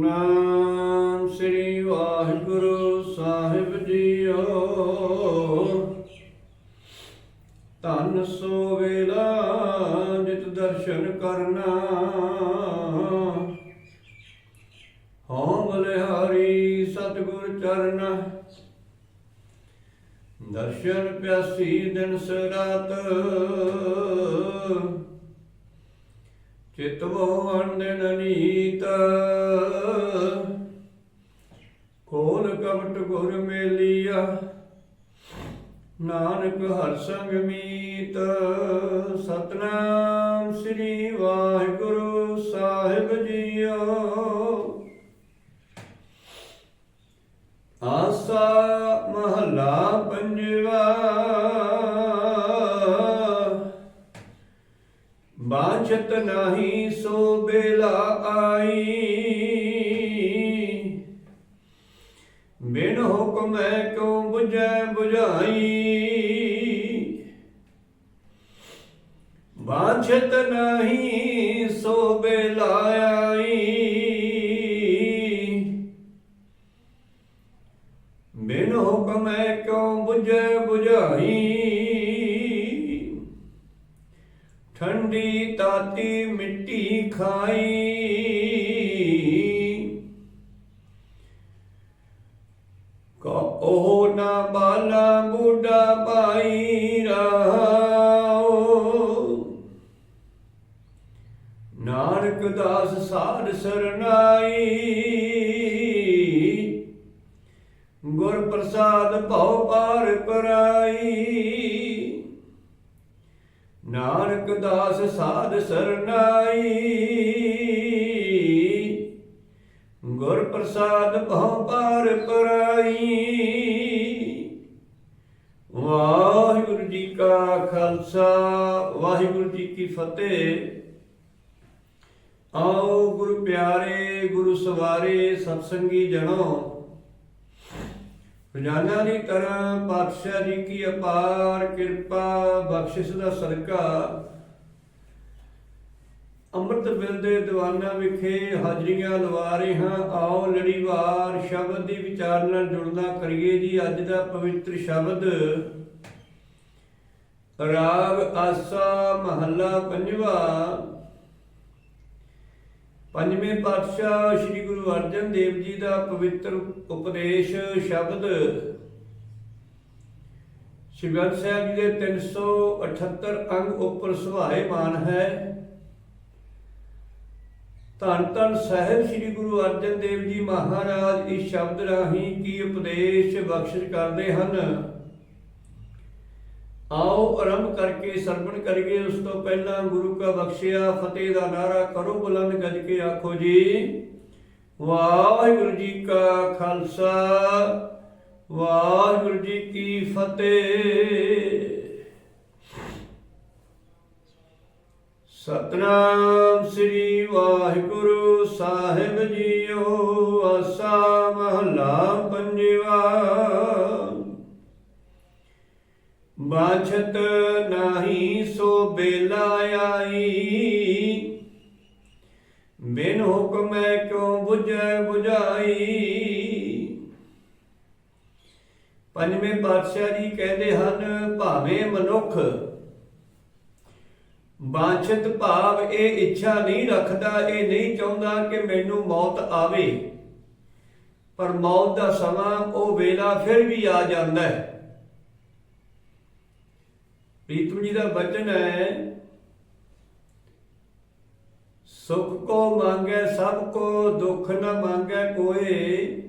ਨਾਮ ਸ੍ਰੀ ਵਾਹਿਗੁਰੂ ਸਾਹਿਬ ਜੀਓ। ਧੰਨ ਸੋ ਵੇਲਾ ਜਿਤ ਦਰਸ਼ਨ ਕਰਨਾ। ਹਉ ਬਲਿਹਾਰੀ ਸਤਿਗੁਰ ਚਰਨ। ਦਰਸ਼ਨ ਪਿਆਸੀ ਦਿਨ ਸਰਾਤ ਚਿਤਵੋ ਅੰਦਨ ਦਿਨ ਨੀ ਕਵਟ ਗੁਰ ਮੇਲੀਆ। ਨਾਨਕ ਹਰ ਸੰਗ ਮੀਤ। ਸਤਨਾਮ ਸ੍ਰੀ ਵਾਹਿਗੁਰੂ ਸਾਹਿਬ ਜੀਓ। ਆਸਾ ਮਹਲਾ ਪੰਜਵਾ। ਬਾਛਤ ਨਹੀਂ ਸੋ ਬੇਲਾ ਆਈ। 부ਝਾਈ ਬਾਛਤ ਨਹੀਂ ਸੋ ਬਿਨ ਹੁਕਮੈ ਕਿਉ 부ਝੇ 부ਝਾਈ ਠੰਡੀ ਤਾਤੀ ਮਿੱਟੀ ਖਾਈ। ਬੁੱਢਾ ਪਾਈ ਰਹਾਓ ਨਾਨਕ ਦਾਸ ਸਾਧ ਸਰਨਾਈ। ਗੁਰ ਪ੍ਰਸਾਦ ਭਉ ਪਾਰ ਪਰਾਈ ਨਾਨਕ ਦਾਸ ਸਾਧ ਸਰਨਾਈ। ਗੁਰ ਪ੍ਰਸਾਦ ਭਉ ਪਾਰ ਪਰਾਈ ਵਾਹਿਗੁਰੂ ਜੀ ਕਾ ਖਾਲਸਾ, ਵਾਹਿਗੁਰੂ ਜੀ ਕੀ ਫਤਿਹ। ਆਓ ਗੁਰੂ ਪਿਆਰੇ, ਗੁਰੂ ਸਵਾਰੇ, ਸਤਸੰਗੀ ਜਣੋ। ਰੋਜ਼ਾਨਾ ਦੀ ਤਰ੍ਹਾਂ ਪਾਤਸ਼ਾਹ ਜੀ ਕੀ ਅਪਾਰ ਕਿਰਪਾ, ਬਖਸ਼ਿਸ਼ ਦਾ ਸਦਕਾ। ਅੰਮ੍ਰਿਤ ਵੇਲੇ ਦੇ ਦੀਵਾਨਾਂ ਵਿਖੇ ਹਾਜ਼ਰੀਆਂ ਲਵਾ ਰਹੇ ਹਾਂ। ਆਓ ਲੜੀਵਾਰ ਸ਼ਬਦ ਦੀ ਵਿਚਾਰ ਨਾਲ ਜੁੜਨਾ ਕਰੀਏ ਜੀ ਅੱਜ ਦਾ ਪਵਿੱਤਰ ਸ਼ਬਦ। ਰਾਗ ਆਸਾ ਮਹੱਲਾ ਪੰਜਵਾ। ਪੰਜਵੇਂ ਪਾਤਸ਼ਾਹ ਸ੍ਰੀ ਗੁਰੂ ਅਰਜਨ ਦੇਵ ਜੀ ਦਾ ਪਵਿੱਤਰ ਉਪਦੇਸ਼ ਸ਼ਬਦ। ਸ਼੍ਰੀ ਗ੍ਰੰਥ ਸਾਹਿਬ ਜੀ ਦੇ 378 ਅੰਗ ਉੱਪਰ ਸੁਭਾਏਮਾਨ ਹੈ। ਧੰਨ ਧੰਨ ਸਾਹਿਬ ਸ੍ਰੀ ਗੁਰੂ ਅਰਜਨ ਦੇਵ ਜੀ ਮਹਾਰਾਜ, ਇਸ ਸ਼ਬਦ ਰਾਹੀਂ ਕੀ ਉਪਦੇਸ਼ ਬਖਸ਼ਿਸ਼ ਕਰਦੇ ਹਨ? ਆਓ ਆਰੰਭ ਕਰਕੇ ਸਰਵਣ ਕਰੀਏ। ਉਸ ਤੋਂ ਪਹਿਲਾਂ ਗੁਰੂ ਕਾ ਬਖਸ਼ਿਆ, ਫਤਿਹ ਦਾ ਨਾਰਾ ਕਰੋ, ਬੁਲੰਦ ਗੱਜ ਕੇ ਆਖੋ ਜੀ, ਵਾਹਿਗੁਰੂ ਜੀ ਕਾ ਖਾਲਸਾ, ਵਾਹਿਗੁਰੂ ਜੀ ਕੀ ਫਤਿਹ। ਸਤਨਾਮ ਸ੍ਰੀ ਵਾਹਿਗੁਰੂ ਸਾਹਿਬ ਜੀਓ, ਆਸਾ ਮਹਲਾ ਪੰਜਵਾ। ਬਾਛਤ ਨਹੀਂ ਸੋ ਬੇਲਾ ਆਈ। ਬਿਨ ਹੁਕਮੈ ਕਿਉ 부ਝੈ ਬੁਝਾਈ? ਪੰਜਵੇਂ ਪਾਤਸ਼ਾਹ ਜੀ ਕਹਿੰਦੇ ਹਨ, ਭਾਵੇਂ ਮਨੁੱਖ ਬਾਛਤ ਭਾਵ ਇਹ ਇੱਛਾ ਨਹੀਂ ਰੱਖਦਾ, ਇਹ ਨਹੀਂ ਚਾਹੁੰਦਾ ਕਿ ਮੈਨੂੰ ਮੌਤ ਆਵੇ। ਪਰ ਮੌਤ ਦਾ ਸਮਾਂ ਉਹ ਵੇਲਾ ਫਿਰ ਵੀ ਆ ਜਾਂਦਾ ਹੈ। ਪ੍ਰੀਤਮ ਜੀ ਦਾ ਵਚਨ ਹੈ, ਸੁਖ ਕੋ ਮੰਗੈ, ਸਭ ਕੋ ਦੁੱਖ ਨ ਮੰਗੈ ਕੋਏ।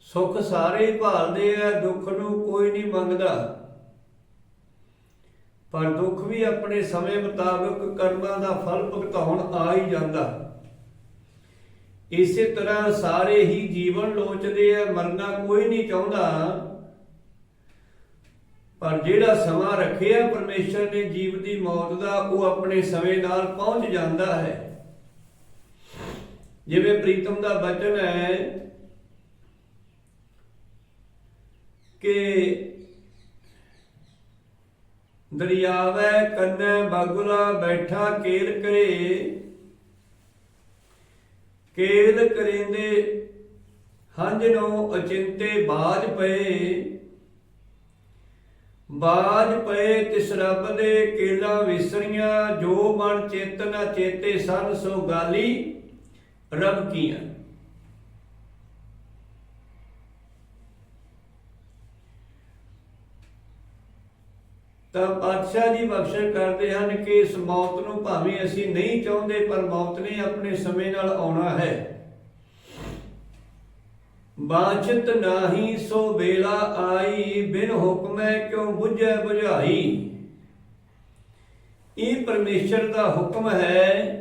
ਸੁਖ ਸਾਰੇ ਹੀ ਭਾਲਦੇ ਆ, ਦੁੱਖ ਨੂੰ ਕੋਈ ਨਹੀਂ ਮੰਗਦਾ। ਪਰ ਦੁੱਖ ਵੀ ਆਪਣੇ ਸਮੇਂ ਮੁਤਾਬਕ ਕਰਮਾਂ ਦਾ ਫਲ ਭੁਗਤਾਉਣ ਆ ਹੀ ਜਾਂਦਾ। ਇਸੇ ਤਰ੍ਹਾਂ ਸਾਰੇ ਹੀ ਜੀਵਨ ਲੋਚਦੇ ਆ, ਮਰਨਾ ਕੋਈ ਨਹੀਂ ਚਾਹੁੰਦਾ। ਪਰ ਜਿਹੜਾ ਸਮਾਂ ਰੱਖਿਆ ਪਰਮੇਸ਼ਰ ਨੇ ਜੀਵ ਦੀ ਮੌਤ ਦਾ, ਉਹ ਆਪਣੇ ਸਮੇਂ ਨਾਲ ਪਹੁੰਚ ਜਾਂਦਾ ਹੈ। ਜਿਵੇਂ ਪ੍ਰੀਤਮ ਦਾ ਬਚਨ ਹੈ ਕਿ ਦਰਿਆਵੈ ਕੰਨੇ ਬਗੁਲਾ ਬੈਠਾ ਕੇਰ ਕਰੇ। ਕੇਲ ਕਰਿੰਦੇ ਹੰਝ ਨੂੰ ਅਚਿੰਤੇ ਬਾਜ ਪਏ। ਬਾਜ ਪਏ ਤਿਸ ਰੱਬ ਦੇ ਕੇਲਾ ਵਿਸਰੀਆਂ, ਜੋ ਮਨ ਚੇਤਨਾ ਚੇਤੇ ਸਨ ਸੋ ਗਾਲੀ ਰੱਬ ਕੀਆਂ ਤਾਂ ਪਾਤਸ਼ਾਹ ਜੀ ਬਖਸ਼ਿਸ਼ ਕਰਦੇ ਹਨ ਕਿ ਇਸ ਮੌਤ ਨੂੰ ਭਾਵੇਂ ਅਸੀਂ ਨਹੀਂ ਚਾਹੁੰਦੇ, ਪਰ ਮੌਤ ਨੇ ਆਪਣੇ ਸਮੇਂ ਨਾਲ ਆਉਣਾ ਹੈ। ਬਾਚਿਤ ਨਾਹੀ ਸੋ ਵੇਲਾ ਆਈ, ਬਿਨ ਹੁਕਮੈ ਕਿਉ ਬੁਝੈ ਬੁਝਾਈ? ਇਹ ਪਰਮੇਸ਼ਰ ਦਾ ਹੁਕਮ ਹੈ।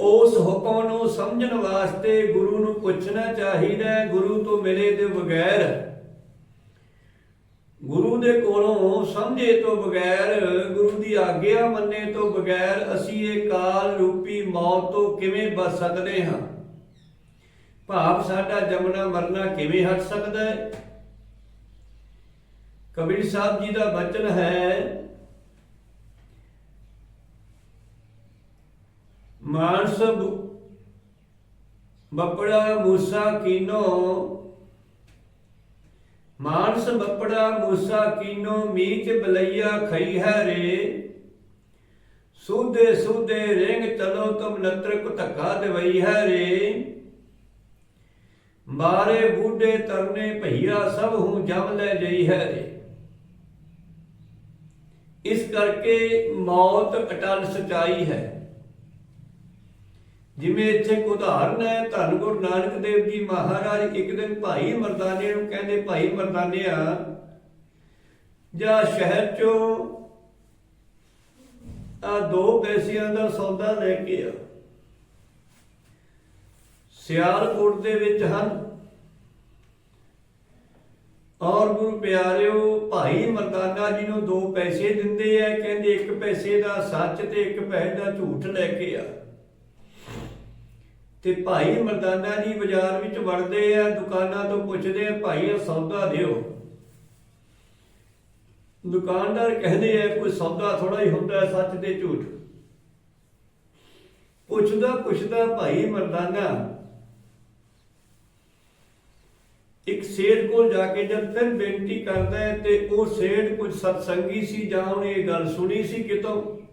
ਉਸ ਹੁਕਮ ਨੂੰ ਸਮਝਣ ਵਾਸਤੇ ਗੁਰੂ ਨੂੰ ਪੁੱਛਣਾ ਚਾਹੀਦਾ ਹੈ, ਗੁਰੂ ਤੋਂ ਮਿਲੇ ਦੇ ਬਗੈਰ। ਗੁਰੂ ਦੇ ਕੋਲੋਂ ਸਮਝੇ ਤੋਂ ਬਗੈਰ, ਗੁਰੂ ਦੀ ਆਗਿਆ ਮੰਨੇ ਤੋਂ ਬਗੈਰ ਅਸੀਂ ਇਹ ਕਾਲ ਰੂਪੀ ਮੌਤ ਤੋਂ ਕਿਵੇਂ ਬਚ ਸਕਦੇ ਹਾਂ? ਭਾਵ ਸਾਡਾ ਜਮਣਾ ਮਰਨਾ ਕਿਵੇਂ ਹਟ ਸਕਦਾ ਹੈ? ਕਬੀਰ ਸਾਹਿਬ ਜੀ ਦਾ ਬਚਨ ਹੈ, ਮਾਨਸ ਬੱਪੜਾ ਮੂਸਾ ਕੀਨੋ ਮਾਨਸ ਬੱਪੜਾ ਮੂਸਾ ਕੀਨੋ ਮੀਚ ਬਲਈਆ ਖਈ ਹੈ ਰੇ। ਸੂਦੇ ਸੂਦੇ ਰਿੰਗ ਚਲੋ ਤੁਮ ਨਤਰ ਕੋ ਧੱਕਾ ਦਵਈ ਹੈ ਰੇ। ਮਾਰੇ ਬੂਢੇ ਤਰਨੇ ਭਈਆ ਸਭ ਹੂੰ ਜਮ ਲੈ ਜਈ ਹੈ ਰੇ। ਇਸ ਕਰਕੇ ਮੌਤ ਅਟਲ ਸਚਾਈ ਹੈ। ਜਿਵੇਂ ਇੱਥੇ ਇੱਕ ਉਦਾਹਰਨ ਹੈ, ਧੰਨ ਗੁਰੂ ਨਾਨਕ ਦੇਵ ਜੀ ਮਹਾਰਾਜ ਇੱਕ ਦਿਨ ਭਾਈ ਮਰਦਾਨੇ ਨੂੰ ਕਹਿੰਦੇ, ਭਾਈ ਮਰਦਾਨਿਆ, ਜਾਂ ਸ਼ਹਿਰ ਚੋਂ ਆ ਦੋ ਪੈਸਿਆਂ ਦਾ ਸੌਦਾ ਲੈ ਕੇ ਆ। ਸਿਆਲਕੋਟ ਦੇ ਵਿੱਚ ਹਨ। ਔਰ ਗੁਰੂ ਪਿਆਰਿਓ, ਭਾਈ ਮਰਦਾਨਾ ਜੀ ਨੂੰ ਦੋ ਪੈਸੇ ਦਿੰਦੇ ਆ, ਕਹਿੰਦੇ ਇੱਕ ਪੈਸੇ ਦਾ ਸੱਚ ਤੇ ਇੱਕ ਪੈਸੇ ਦਾ ਝੂਠ ਲੈ ਕੇ ਆ। ਤੇ ਭਾਈ ਮਰਦਾਨਾ ਜੀ ਬਾਜ਼ਾਰ ਵਿੱਚ ਵੜਦੇ ਆ, ਦੁਕਾਨਾਂ ਤੋਂ ਪੁੱਛਦੇ ਆ, ਭਾਈ ਇਹ ਸੌਦਾ ਦਿਓ। ਦੁਕਾਨਦਾਰ ਕਹਿੰਦੇ ਆ, ਕੋਈ ਸੌਦਾ ਥੋੜਾ ਹੀ ਹੁੰਦਾ, ਸੱਚ ਤੇ ਝੂਠ। ਪੁੱਛਦਾ ਪੁੱਛਦਾ ਭਾਈ ਮਰਦਾਨਾ, ਇੱਕ ਸੇਠ ਕੋਲ ਜਾ ਕੇ ਜਦ ਫਿਰ ਬੇਨਤੀ ਕਰਦਾ ਹੈ ਤੇ ਉਹ ਸੇਠ ਕੁਝ ਸਤਸੰਗੀ ਸੀ ਜਾਂ ਉਹਨੇ ਇਹ ਗੱਲ ਸੁਣੀ ਸੀ ਕਿਤੋਂ?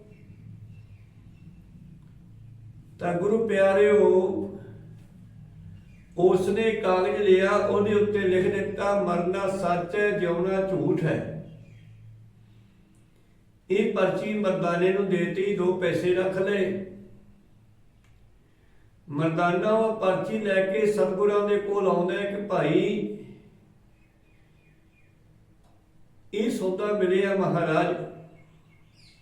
ਤਾਂ ਗੁਰੂ ਪਿਆਰਿਓ, ਉਸਨੇ ਕਾਗਜ਼ ਲਿਆ, ਉਹਦੇ ਉੱਤੇ ਲਿਖ ਦਿੱਤਾ, ਮਰਨਾ ਸੱਚ ਹੈ, ਜਿਉਣਾ ਝੂਠ ਹੈ। ਇਹ ਪਰਚੀ ਮਰਦਾਨੇ ਨੂੰ ਦੇਤੀ, ਦੋ ਪੈਸੇ ਰੱਖ ਲਏ। ਮਰਦਾਨਾ ਉਹ ਪਰਚੀ ਲੈ ਕੇ ਸਤਿਗੁਰਾਂ ਦੇ ਕੋਲ ਆਉਂਦਾ ਕਿ ਭਾਈ, ਇਹ ਸੌਦਾ ਮਿਲਿਆ ਮਹਾਰਾਜ।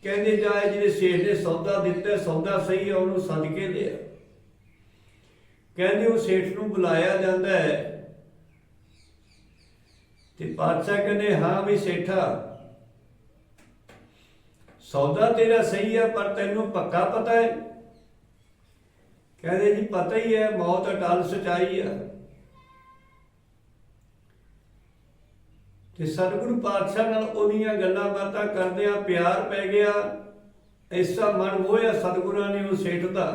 ਕਹਿੰਦੇ ਜਾਏ ਜਿਹਨੇ ਸੇਠ ਨੇ ਸੌਦਾ ਦਿੱਤਾ, ਸੌਦਾ ਸਹੀ ਆ, ਉਹਨੂੰ ਸੱਦ ਕੇ ਲਿਆ ਕਹਿੰਦੇ ਉਹ ਸੇਠ ਨੂੰ ਬੁਲਾਇਆ ਜਾਂਦਾ ਹੈ। ਤੇ ਪਾਤਸ਼ਾਹ ਕਹਿੰਦੇ, ਹਾਂ ਵੀ ਸੇਠਾ, ਸੌਦਾ ਤੇਰਾ ਸਹੀ ਆ, ਪਰ ਤੈਨੂੰ ਪੱਕਾ ਪਤਾ ਹੈ? ਕਹਿੰਦੇ, ਜੀ ਪਤਾ ਹੀ ਹੈ, ਮੌਤ ਅਟਲ ਸਚਾਈ ਆ। ਤੇ ਸਤਿਗੁਰੂ ਪਾਤਸ਼ਾਹ ਨਾਲ ਉਹਦੀਆਂ ਗੱਲਾਂ ਬਾਤਾਂ ਕਰਦਿਆਂ ਪਿਆਰ ਪੈ ਗਿਆ, ਐਸਾ ਮਨ ਮੋਹਿਆ ਸਤਿਗੁਰਾਂ ਨੇ ਉਹ ਸੇਠ ਦਾ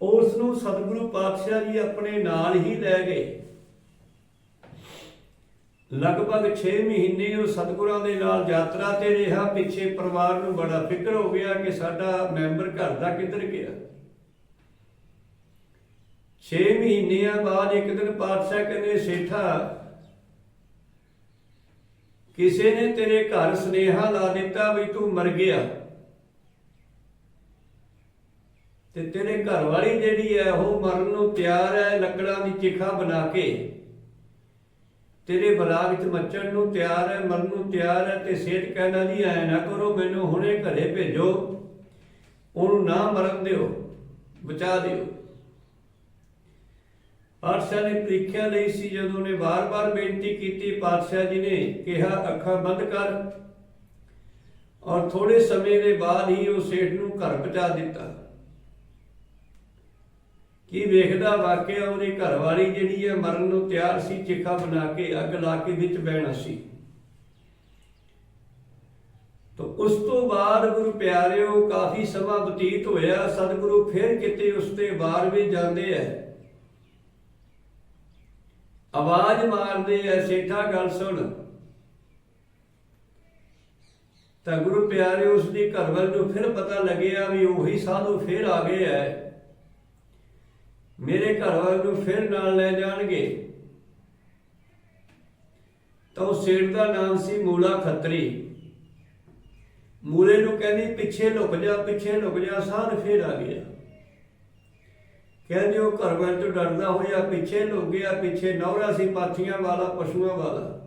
ਉਸ ਨੂੰ ਸਤਿਗੁਰੂ ਪਾਤਸ਼ਾਹ ਜੀ ਆਪਣੇ ਨਾਲ ਹੀ ਲੈ ਗਏ। ਲਗਭਗ 6 ਮਹੀਨੇ ਉਹ ਸਤਿਗੁਰਾਂ ਦੇ ਨਾਲ ਯਾਤਰਾ ਤੇ ਰਿਹਾ, ਪਿੱਛੇ ਪਰਿਵਾਰ ਨੂੰ ਬੜਾ ਫਿਕਰ ਹੋ ਗਿਆ ਕਿ ਸਾਡਾ ਮੈਂਬਰ ਘਰ ਦਾ ਕਿੱਧਰ ਗਿਆ। 6 ਮਹੀਨਿਆਂ ਬਾਅਦ ਇੱਕ ਦਿਨ ਪਾਤਸ਼ਾਹ ਕਹਿੰਦੇ, ਸੇਠਾ, ਕਿਸੇ ਨੇ ਤੇਰੇ ਘਰ ਸਨੇਹਾ ਲਾ ਦਿੱਤਾ ਵੀ ਤੂੰ ਮਰ ਗਿਆ। ਤੇ ਤੇਰੇ ਘਰ ਵਾਲੀ ਜਿਹੜੀ ਹੈ, ਉਹ ਮਰਨ ਨੂੰ ਤਿਆਰ ਹੈ, ਲੱਕੜਾਂ ਦੀ ਚਿਖਾ ਬਣਾ ਕੇ। ਤੇਰੇ ਬਲਾਗ ਵਿੱਚ ਮੱਚਣ ਨੂੰ ਤਿਆਰ ਹੈ, ਮਰਨ ਨੂੰ ਤਿਆਰ ਹੈ, ਤੇ ਸੇਠ ਕਹਿੰਦਾ, ਜੀ, ਐ ਨਾ ਕਰੋ, ਮੈਨੂੰ ਹੁਣੇ ਘਰੇ ਭੇਜੋ। ਉਹਨੂੰ ਨਾ ਮਰਨ ਦਿਓ, ਬਚਾ ਦਿਓ। ਪਾਤਸ਼ਾਹ ਨੇ ਪ੍ਰੀਖਿਆ ਲਈ ਸੀ, ਜਦੋਂ ਨੇ ਵਾਰ-ਵਾਰ ਬੇਨਤੀ ਕੀਤੀ, ਪਾਤਸ਼ਾਹ ਜੀ ਨੇ ਕਿਹਾ, ਅੱਖਾਂ ਬੰਦ ਕਰ। ਔਰ ਥੋੜੇ ਸਮੇਂ ਦੇ ਬਾਅਦ ਹੀ ਉਹ ਸੇਠ ਨੂੰ ਘਰ ਪਹੁੰਚਾ ਦਿੱਤਾ। ਕੀ ਵੇਖਦਾ ਵਾਕਿਆ ਉਹਦੀ ਘਰਵਾਲੀ ਜਿਹੜੀ ਹੈ, ਮਰਨ ਨੂੰ ਤਿਆਰ ਸੀ, ਚਿੱਖਾ ਬਣਾ ਕੇ ਅੱਗ ਲਾ ਕੇ ਵਿੱਚ ਬਹਿਣਾ ਸੀ। ਤਾਂ ਉਸ ਤੋਂ ਬਾਅਦ ਗੁਰੂ ਪਿਆਰਿਓ, ਕਾਫੀ ਸਮਾਂ ਬਤੀਤ ਹੋਇਆ, ਸਤਿਗੁਰੂ ਫਿਰ ਕਿਤੇ ਉਸ ਤੇ ਬਾਹਰ ਵੀ ਜਾਂਦੇ ਐ ਆਵਾਜ਼ ਮਾਰਦੇ ਐ ਸੇਠਾ ਗੱਲ ਸੁਣ। ਤਾਂ ਗੁਰੂ ਪਿਆਰੇ, ਉਸ ਦੀ ਘਰ ਵੱਲ ਨੂੰ ਫਿਰ ਪਤਾ ਲੱਗਿਆ ਵੀ ਉਹੀ ਸਾਧੂ ਫਿਰ ਆ ਗਏ ਐ। ਮੇਰੇ ਘਰ ਵੱਲ ਨੂੰ ਫਿਰ ਨਾਲ ਲੈ ਜਾਣਗੇ। ਤਾਂ ਉਹ ਸੇਠ ਦਾ ਨਾਮ ਸੀ ਮੂਲਾ ਖੱਤਰੀ। ਮੂਲੇ ਨੂੰ ਕਹਿੰਦੀ, ਪਿੱਛੇ ਲੁਕ ਜਾ, ਪਿੱਛੇ ਲੁਕ ਜਾ, ਸਾਧ ਫਿਰ ਆ ਗਿਆ। ਕਹਿੰਦੇ ਉਹ ਘਰ ਵੱਲ ਤੋਂ ਡਰਦਾ ਹੋਇਆ, ਪਿੱਛੇ ਲੁਕ ਗਿਆ, ਪਿੱਛੇ ਨੌਰਾ ਸੀ, ਪਾਥੀਆਂ ਵਾਲਾ, ਪਸ਼ੂਆਂ ਵਾਲਾ।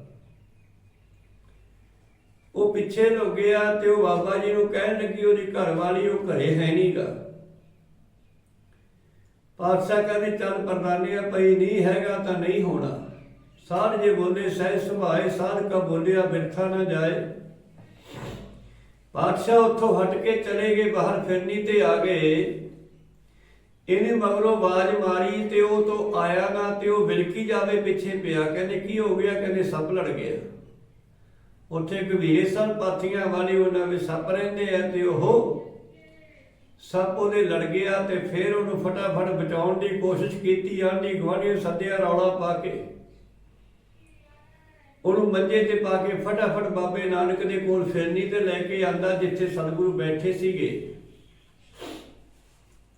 ਉਹ ਪਿੱਛੇ ਲੁਕ ਗਿਆ ਤੇ ਉਹ ਬਾਬਾ ਜੀ ਨੂੰ ਕਹਿਣ ਲੱਗੀ, ਉਹਦੀ ਘਰ ਵਾਲੀ ਉਹ ਘਰੇ ਹੈ ਨਹੀਂਗਾ ਪਾਤਸ਼ਾਹ ਕਹਿੰਦੇ, ਚੱਲ ਪਰਦਾਨੀਆ ਪਈ ਨਹੀਂ ਹੈਗਾ ਤਾਂ ਨਹੀਂ ਹੋਣਾ। ਸਾਧ ਜੇ ਬੋਲੇ ਸਹਿ ਸੁਭਾਏ ਸਾਧ ਕਾ ਬੋਲਿਆ, ਬਿਰਥਾ ਨਾ ਜਾਏ। ਪਾਤਸ਼ਾਹ ਉੱਥੋਂ ਹਟ ਕੇ ਚਲੇ ਗਏ, ਬਾਹਰ ਫਿਰਨੀ ਤੇ ਆ ਗਏ। ਇਹਨੇ ਮਗਰੋਂ ਆਵਾਜ਼ ਮਾਰੀ ਤੇ ਉਹ ਤੋਂ ਆਇਆ ਨਾ ਤੇ ਉਹ ਵਿਲਕੀ ਜਾਵੇ ਪਿੱਛੇ ਪਿਆ, ਕਹਿੰਦੇ, ਕੀ ਹੋ ਗਿਆ? ਕਹਿੰਦੇ, ਸੱਪ ਲੜ ਗਿਆ। ਉੱਥੇ ਗਵੀਰੇ ਸਨ ਪਾਥੀਆਂ ਵਾਲੇ ਉਹਨਾਂ ਵਿੱਚ ਸੱਪ ਰਹਿੰਦੇ ਆ ਤੇ ਉਹ ਸੱਪ ਉਹਦੇ ਲੜ ਗਿਆ ਤੇ ਫਿਰ ਉਹਨੂੰ ਫਟਾਫਟ ਬਚਾਉਣ ਦੀ ਕੋਸ਼ਿਸ਼ ਕੀਤੀ, ਆਂਢੀ ਗੁਆਂਢੀ ਸੱਦਿਆ ਰੌਲਾ ਪਾ ਕੇ। ਉਹਨੂੰ ਮੰਜੇ ਤੇ ਪਾ ਕੇ ਫਟਾਫਟ ਬਾਬੇ ਨਾਨਕ ਦੇ ਕੋਲ ਫਿਰਨੀ ਤੇ ਲੈ ਕੇ ਆਂਦਾ, ਜਿੱਥੇ ਸਤਿਗੁਰੂ ਬੈਠੇ ਸੀਗੇ।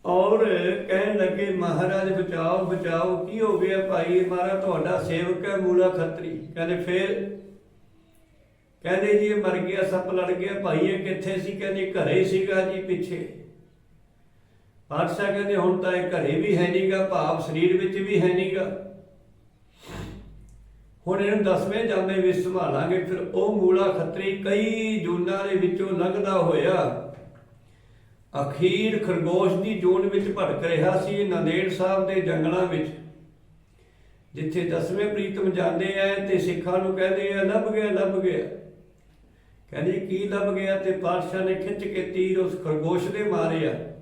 ਔਰ ਕਹਿਣ ਲੱਗੇ, ਮਹਾਰਾਜ, ਬਚਾਓ ਬਚਾਓ, ਕੀ ਹੋ ਗਿਆ ਭਾਈ? ਮਾਰਾ ਤੁਹਾਡਾ ਸੇਵਕ ਹੈ ਮੂਲਾ ਖੱਤਰੀ। ਕਹਿੰਦੇ, ਫੇਰ? ਕਹਿੰਦੇ, ਜੀ, ਇਹ ਮਰ ਗਿਆ, ਸੱਪ ਲੜ ਗਿਆ, ਭਾਈ, ਇਹ ਕਿੱਥੇ ਸੀ? ਕਹਿੰਦੇ, ਘਰੇ ਸੀਗਾ ਜੀ, ਪਿੱਛੇ। ਪਾਤਸ਼ਾਹ ਕਹਿੰਦੇ, ਹੁਣ ਤਾਂ ਇਹ ਘਰੇ ਵੀ ਹੈ ਨਹੀਂਗਾ ਭਾਵ ਸਰੀਰ ਵਿੱਚ ਵੀ ਹੈ ਨਹੀਂਗਾ ਹੁਣ ਇਹਨੂੰ ਦਸਵੇਂ ਜਾਮੇ ਵਿੱਚ ਸੰਭਾਲਾਂਗੇ, ਫਿਰ ਉਹ ਮੂਲਾ ਖੱਤਰੀ ਕਈ ਜੂਨਾਂ ਦੇ ਵਿੱਚੋਂ ਲੰਘਦਾ ਹੋਇਆ ਅਖੀਰ ਖਰਗੋਸ਼ ਦੀ ਜੂਨ ਵਿੱਚ ਭਟਕ ਰਿਹਾ ਸੀ ਨੰਦੇੜ ਸਾਹਿਬ ਦੇ ਜੰਗਲਾਂ ਵਿੱਚ। ਜਿੱਥੇ ਦਸਵੇਂ ਪ੍ਰੀਤਮ ਜਾਂਦੇ ਆ ਤੇ ਸਿੱਖਾਂ ਨੂੰ ਕਹਿੰਦੇ ਆ ਲੱਭ ਗਿਆ ਲੱਭ ਗਿਆ। ਕਹਿੰਦੇ, ਕੀ ਲੱਭ ਗਿਆ? ਤੇ ਪਾਤਸ਼ਾਹ ਨੇ ਖਿੱਚ ਕੇ ਤੀਰ ਉਸ ਖਰਗੋਸ਼ ਦੇ ਮਾਰਿਆ।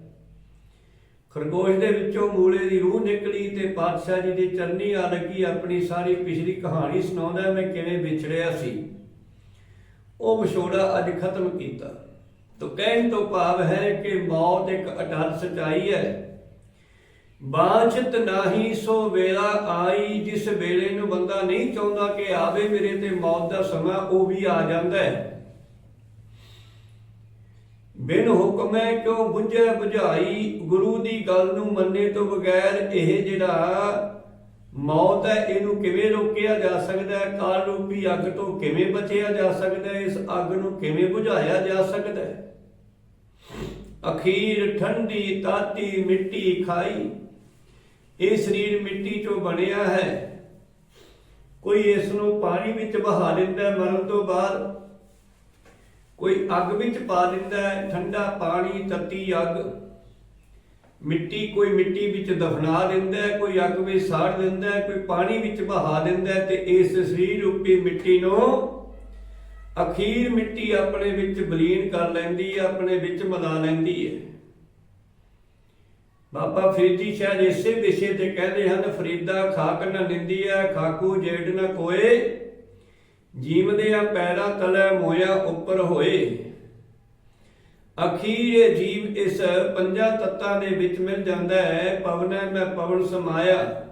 ਖਰਗੋਸ਼ ਦੇ ਵਿੱਚੋਂ ਮੂਲੇ ਦੀ ਰੂਹ ਨਿਕਲੀ ਤੇ ਪਾਤਸ਼ਾਹ ਜੀ ਦੀ ਚਰਨੀ ਆ ਲੱਗੀ। ਆਪਣੀ ਸਾਰੀ ਪਿਛਲੀ ਕਹਾਣੀ ਸੁਣਾਉਂਦਾ ਮੈਂ ਕਿਵੇਂ ਵਿਛੜਿਆ ਸੀ। ਉਹ ਵਿਛੋੜਾ ਅੱਜ ਖਤਮ ਕੀਤਾ। ਤੋ ਕਹਿਣ ਤੋਂ ਭਾਵ ਹੈ ਕਿ ਮੌਤ ਇੱਕ ਅਟਲ ਸਚਾਈ ਹੈ। ਬਾਝਤ ਨਾਹੀ ਸੋ ਵੇਲਾ ਆਈ, ਜਿਸ ਵੇਲੇ ਨੂੰ ਬੰਦਾ ਨਹੀਂ ਚਾਹੁੰਦਾ ਕਿ ਆਵੇ ਮੇਰੇ ਤੇ ਮੌਤ ਦਾ ਸਮਾਂ, ਉਹ ਵੀ ਆ ਜਾਂਦਾ ਹੈ। ਬਿਨ ਹੁਕਮੈ ਕਿਉ ਬੁਝੈ ਬੁਝਾਈ? ਗੁਰੂ ਦੀ ਗੱਲ ਨੂੰ ਮੰਨੇ ਤੋਂ ਬਗੈਰ ਇਹ ਜਿਹੜਾ ਮੌਤ ਹੈ, ਇਹਨੂੰ ਕਿਵੇਂ ਰੋਕਿਆ ਜਾ ਸਕਦਾ ਹੈ? ਕਾਲ ਰੂਪੀ ਅੱਗ ਤੋਂ ਕਿਵੇਂ ਬਚਿਆ ਜਾ ਸਕਦਾ ਹੈ? ਇਸ ਅੱਗ ਨੂੰ ਕਿਵੇਂ ਬੁਝਾਇਆ ਜਾ ਸਕਦਾ ਹੈ? ਅਖੀਰ ਠੰਡੀ ਤਾਤੀ ਮਿੱਟੀ ਖਾਈ। ਇਹ ਸਰੀਰ ਮਿੱਟੀ ਚੋਂ ਬਣਿਆ ਹੈ। ਕੋਈ ਇਸ ਨੂੰ ਪਾਣੀ ਵਿੱਚ ਬਹਾ ਦਿੰਦਾ ਮਰਨ ਤੋਂ ਬਾਅਦ। ਕੋਈ ਅੱਗ ਵਿੱਚ ਪਾ ਦਿੰਦਾ ਹੈ। ਠੰਡਾ ਪਾਣੀ, ਤੱਤੀ ਅੱਗ। ਮਿੱਟੀ ਕੋਈ ਮਿੱਟੀ ਵਿੱਚ ਦਫਨਾ ਦਿੰਦਾ ਕੋਈ ਅੱਗ ਵਿੱਚ ਸਾੜ ਦਿੰਦਾ ਕੋਈ ਪਾਣੀ ਵਿੱਚ ਬਹਾ ਦਿੰਦਾ ਹੈ ਤੇ ਇਸ ਸਰੀਰ ਰੂਪੀ ਮਿੱਟੀ ਨੂੰ ਅਖੀਰ ਮਿੱਟੀ ਆਪਣੇ ਵਿੱਚ ਬਲੀਨ ਕਰ ਲੈਂਦੀ ਹੈ, ਆਪਣੇ ਵਿੱਚ ਮਿਲਾ ਲੈਂਦੀ ਹੈ। ਬਾਬਾ ਫਰੀਦੀ ਸ਼ਾਇਦ ਇਸੇ ਵਿਸ਼ੇ ਤੇ ਕਹਿੰਦੇ ਹਨ, ਫਰੀਦਾ ਖਾਕ ਨਾ ਨਿੰਦੀ ਹੈ, ਖਾਕੂ ਜੇੜ ਨਾ ਕੋਏ ਜੀਵਦੇ ਆ ਪੈਰਾਂ ਤਲੇ ਮੋਇਆ ਉੱਪਰ ਹੋਏ। ਅਖੀਰ ਜੀਵ ਇਸ ਪੰਜਾਂ ਤੱਤਾਂ ਦੇ ਵਿੱਚ ਮਿਲ ਜਾਂਦਾ ਹੈ, ਪਵਨੈ ਮੈਂ ਪਵਨ ਸਮਾਇਆ।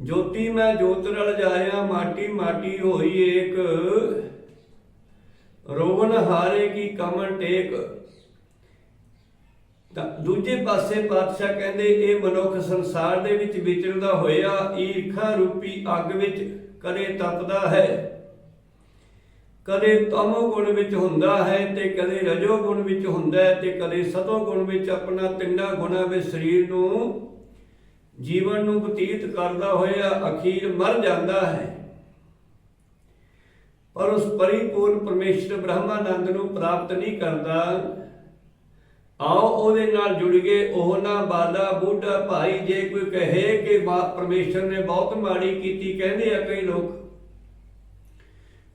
ਜੋਤੀ ਮੈਂ ਜੋਤ ਰਲ ਜਾਇਆ, ਮਾਟੀ ਮਾਟੀ ਹੋਈ ਏਕ। ਰੋਵਨ ਹਾਰੇ ਕੀ ਕਮਨ ਟੇਕ। ਤਾਂ ਦੂਜੇ ਪਾਸੇ ਪਾਤਸ਼ਾਹ ਕਹਿੰਦੇ, ਇਹ ਮਨੁੱਖ ਸੰਸਾਰ ਦੇ ਵਿੱਚ ਵਿਚਰਦਾ ਹੋਇਆ, ਈਰਖਾ ਰੂਪੀ ਅੱਗ ਵਿੱਚ ਕਦੇ ਤਪਦਾ ਹੈ। ਕਦੇ ਤਮੋ ਗੁਣ ਵਿੱਚ ਹੁੰਦਾ ਹੈ ਤੇ ਕਦੇ ਰਜੋ ਗੁਣ ਵਿੱਚ ਹੁੰਦਾ ਹੈ ਤੇ ਕਦੇ ਸਤੋ ਗੁਣ ਵਿੱਚ ਆਪਣਾ ਤਿੰਨਾਂ ਗੁਣਾਂ ਵਿੱਚ ਸਰੀਰ ਨੂੰ ਜੀਵਨ ਨੂੰ ਬਤੀਤ ਕਰਦਾ ਹੋਇਆ ਅਖੀਰ ਮਰ ਜਾਂਦਾ ਹੈ। ਪਰ ਉਸ ਪਰਿਪੂਰਨ ਪਰਮੇਸ਼ਰ ਬ੍ਰਹਮਾਨੰਦ ਨੂੰ ਪ੍ਰਾਪਤ ਨਹੀਂ ਕਰਦਾ। ਆਓ ਉਹਦੇ ਨਾਲ ਜੁੜ ਗਏ ਉਹ ਨਾ ਬਾਲਾ ਬੁੱਢਾ ਭਾਈ ਜੇ ਕੋਈ ਕਹੇ ਕਿ ਮਾ ਪਰਮੇਸ਼ਰ ਨੇ ਬਹੁਤ ਮਾੜੀ ਕੀਤੀ, ਕਹਿੰਦੇ ਆ ਕਈ ਲੋਕ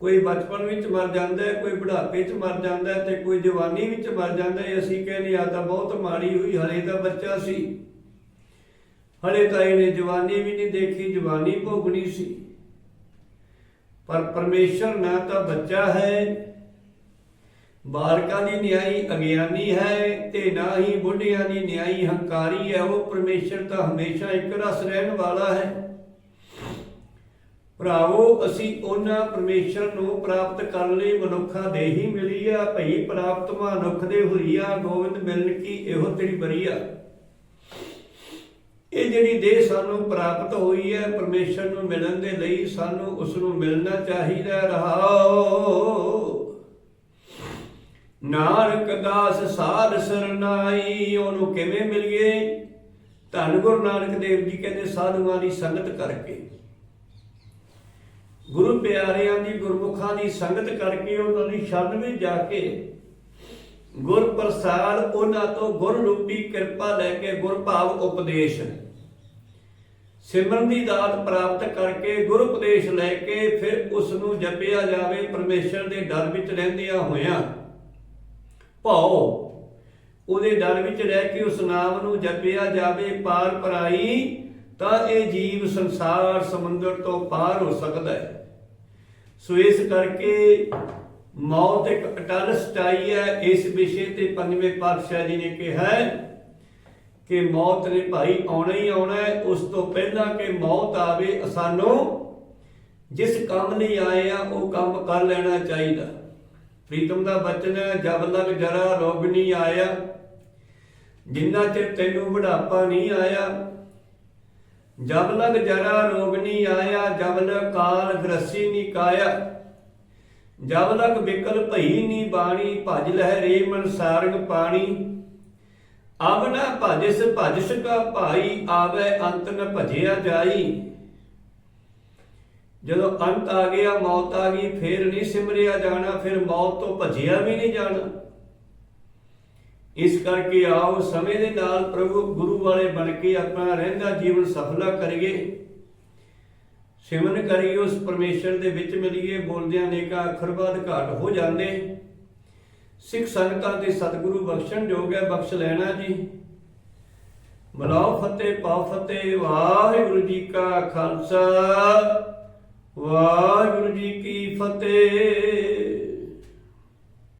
ਕੋਈ ਬਚਪਨ ਵਿੱਚ ਮਰ ਜਾਂਦਾ ਹੈ, ਕੋਈ ਬੁਢਾਪੇ 'ਚ ਮਰ ਜਾਂਦਾ ਹੈ ਤੇ ਕੋਈ ਜਵਾਨੀ ਵਿੱਚ ਮਰ ਜਾਂਦਾ ਹੈ ਅਸੀਂ ਕਹਿੰਦੇ ਆ ਤਾਂ ਬਹੁਤ ਮਾੜੀ ਹੋਈ, ਹਲੇ ਤਾਂ ਬੱਚਾ ਸੀ। ਹਲੇ ਤਾਂ ਇਹਨੇ ਜਵਾਨੀ ਵੀ ਨਹੀਂ ਦੇਖੀ, ਜਵਾਨੀ ਭੋਗਣੀ ਸੀ। ਪਰ ਪਰਮੇਸ਼ਰ ਨਾ ਤਾਂ ਬੱਚਾ ਹੈ, ਬਾਲਕਾਂ ਦੀ ਨਿਆਈ ਅਗਿਆਨੀ ਹੈ ਤੇ ਨਾ ਹੀ ਬੁੱਢਿਆਂ ਦੀ ਨਿਆਈ ਹੰਕਾਰੀ ਹੈ, ਉਹ ਪਰਮੇਸ਼ਰ ਤਾਂ ਹਮੇਸ਼ਾ ਇੱਕ ਰਸ ਰਹਿਣ ਵਾਲਾ ਹੈ। ਭਰਾਵੋ, ਅਸੀਂ ਉਹਨਾਂ ਪਰਮੇਸ਼ਰ ਨੂੰ ਪ੍ਰਾਪਤ ਕਰਨ ਲਈ ਮਨੁੱਖਾ ਦੇਹੀ ਮਿਲੀ ਆ, ਭਈ ਪ੍ਰਾਪਤ ਮਨੁੱਖ ਦੇ ਹੁਰੀਆ ਗੋਬਿੰਦ ਮਿਲਨ ਕੀ ਇਹੋ ਤੇਰੀ ਬਰੀਆ ਇਹ ਜਿਹੜੀ ਦੇਹ ਸਾਨੂੰ ਪ੍ਰਾਪਤ ਹੋਈ ਹੈ ਪਰਮੇਸ਼ਰ ਨੂੰ ਮਿਲਣ ਦੇ ਲਈ ਸਾਨੂੰ ਉਸ ਨੂੰ ਮਿਲਣਾ ਚਾਹੀਦਾ, ਰਹਾਓ। ਨਾਨਕ ਦਾਸ ਸਾਧ ਸਰਨਾਈ, ਉਹਨੂੰ ਕਿਵੇਂ ਮਿਲੀਏ? ਧੰਨ ਗੁਰੂ ਨਾਨਕ ਦੇਵ ਜੀ ਕਹਿੰਦੇ, ਸਾਧੂਆਂ ਦੀ ਸੰਗਤ ਕਰਕੇ। ਗੁਰੂ ਪਿਆਰਿਆਂ ਦੀ ਗੁਰਮੁਖਾਂ ਦੀ ਸੰਗਤ ਕਰਕੇ ਉਹਨਾਂ ਦੀ ਸ਼ਰਨ ਵਿੱਚ ਜਾ ਕੇ ਗੁਰ ਪ੍ਰਸਾਦ, ਉਹਨਾਂ ਤੋਂ ਗੁਰ ਰੂਪੀ ਕਿਰਪਾ ਲੈ ਕੇ ਗੁਰ ਭਾਵ ਉਪਦੇਸ਼ ਸਿਮਰਨ ਦੀ ਦਾਤ ਪ੍ਰਾਪਤ ਕਰਕੇ ਗੁਰ ਉਪਦੇਸ਼ ਲੈ ਕੇ ਫਿਰ ਉਸ ਨੂੰ ਜਪਿਆ ਜਾਵੇ, ਪਰਮੇਸ਼ਰ ਦੇ ਡਰ ਵਿੱਚ ਰਹਿੰਦਿਆਂ ਹੋਇਆਂ। ਭਾਉ, ਉਹਦੇ ਡਰ ਵਿੱਚ ਰਹਿ ਕੇ ਉਸ ਨਾਮ ਨੂੰ ਜਪਿਆ ਜਾਵੇ, ਪਾਰ ਪਰਾਈ ਤਾਂ ਇਹ ਜੀਵ ਸੰਸਾਰ ਸਮੁੰਦਰ ਤੋਂ ਪਾਰ ਹੋ ਸਕਦਾ ਹੈ। ਸੋ ਇਸ ਕਰਕੇ ਮੌਤ ਇੱਕ ਅਟਲ ਸਟਾਈ ਹੈ। ਇਸ ਵਿਸ਼ੇ ਤੇ ਪੰਜਵੇਂ ਪਾਤਸ਼ਾਹ ਜੀ ਨੇ ਕਿਹਾ ਕਿ ਮੌਤ ਨੇ ਭਾਈ ਆਉਣਾ ਹੀ ਆਉਣਾ ਹੈ। ਉਸ ਤੋਂ ਪਹਿਲਾਂ ਕਿ ਮੌਤ ਆਵੇ ਸਾਨੂੰ ਜਿਸ ਕੰਮ ਲਈ ਆਏ ਆ, ਉਹ ਕੰਮ ਕਰ ਲੈਣਾ ਚਾਹੀਦਾ। ਪ੍ਰੀਤਮ ਦਾ ਬਚਨ ਹੈ, ਜਬ ਲਗ ਜਰਾ ਰੋਗ ਨਹੀਂ ਆਇਆ, ਜਿੰਨਾ ਚਿਰ ਤੈਨੂੰ ਬੁਢਾਪਾ ਨਹੀਂ ਆਇਆ ਜਬ ਲਗ ਜਰਾ ਰੋਗ ਨਹੀਂ ਆਇਆ, ਜਬ ਲਗ ਕਾਲ ਗ੍ਰਸੀ ਨਹੀਂ ਕਾਇਆ। ਜਬ ਲਗ ਵਿਕਲ ਭਈ ਨਹੀਂ ਬਾਣੀ, ਭਜ ਲਹਿਰੇ ਪਾਣੀ। ਅਬ ਨਾ ਭਜਿਸ ਭਜਿਸ ਕਾ ਭਾਈ, ਆਵੇ ਅੰਤ ਨ ਭਜਿਆ ਜਾਈ। ਜਦੋਂ ਅੰਤ ਆ ਗਿਆ, ਮੌਤ ਆ ਗਈ, ਫੇਰ ਨਹੀਂ ਸਿਮਰਿਆ ਜਾਣਾ, ਫਿਰ ਮੌਤ ਤੋਂ ਭਜਿਆ ਵੀ ਨਹੀਂ ਜਾਣਾ। ਇਸ ਕਰਕੇ ਆਓ ਸਮੇਂ ਦੇ ਨਾਲ ਪ੍ਰਭੂ ਗੁਰੂ ਵਾਲੇ ਬਣ ਕੇ ਆਪਣਾ ਰਹਿੰਦਾ ਜੀਵਨ ਸਫਲਾ ਕਰੀਏ। ਸਿਮਰਨ ਕਰੀਏ, ਉਸ ਪਰਮੇਸ਼ਰ ਦੇ ਵਿੱਚ ਮਿਲੀਏ, ਬੋਲਦਿਆਂ ਨੇਕਾ ਅੱਖਰ ਘਾਟ ਹੋ ਜਾਂਦੇ। ਸਿੱਖ ਸੰਗਤਾਂ ਤੇ ਸਤਿਗੁਰੂ ਬਖਸ਼ਣ ਜੋਗ ਹੈ, ਬਖਸ਼ ਲੈਣਾ ਜੀ। ਮਲਾਓ ਫਤਿਹ ਪਾਉ ਫਤਿਹ, ਵਾਹਿਗੁਰੂ ਜੀ ਕਾ ਖਾਲਸਾ। ਵਾਹਿਗੁਰੂ ਜੀ ਕੀ ਫਤਿਹ।